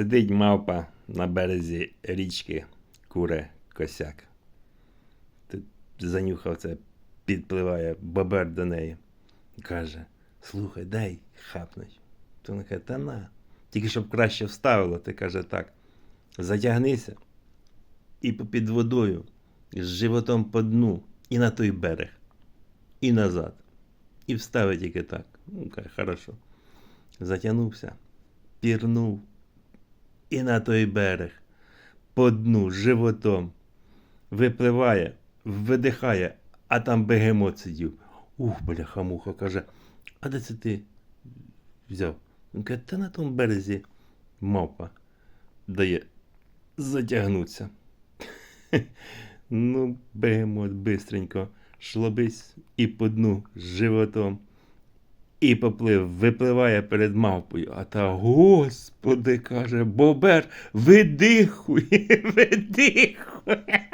Сидить мавпа на березі річки, куре косяк. Тут занюхав це, підпливає бобер до неї. Каже: слухай, дай хапнуть. То вона каже, та на. Тільки щоб краще вставило, ти каже так. Затягнися і попід водою, з животом по дну, і на той берег, і назад. І встави тільки так. Ну, каже, хорошо. Затягнувся, пірнув і на той берег, по дну, животом, випливає, видихає, а там бегемот сидів. Ух, бляха-муха, каже, а де це ти взяв? Він каже, та на тому березі мавпа дає затягнуться. Ну, бегемот бистренько шлобись і по дну животом. І поплив, випливає перед мавпою, а та господи каже, бобер, видихує, видихує.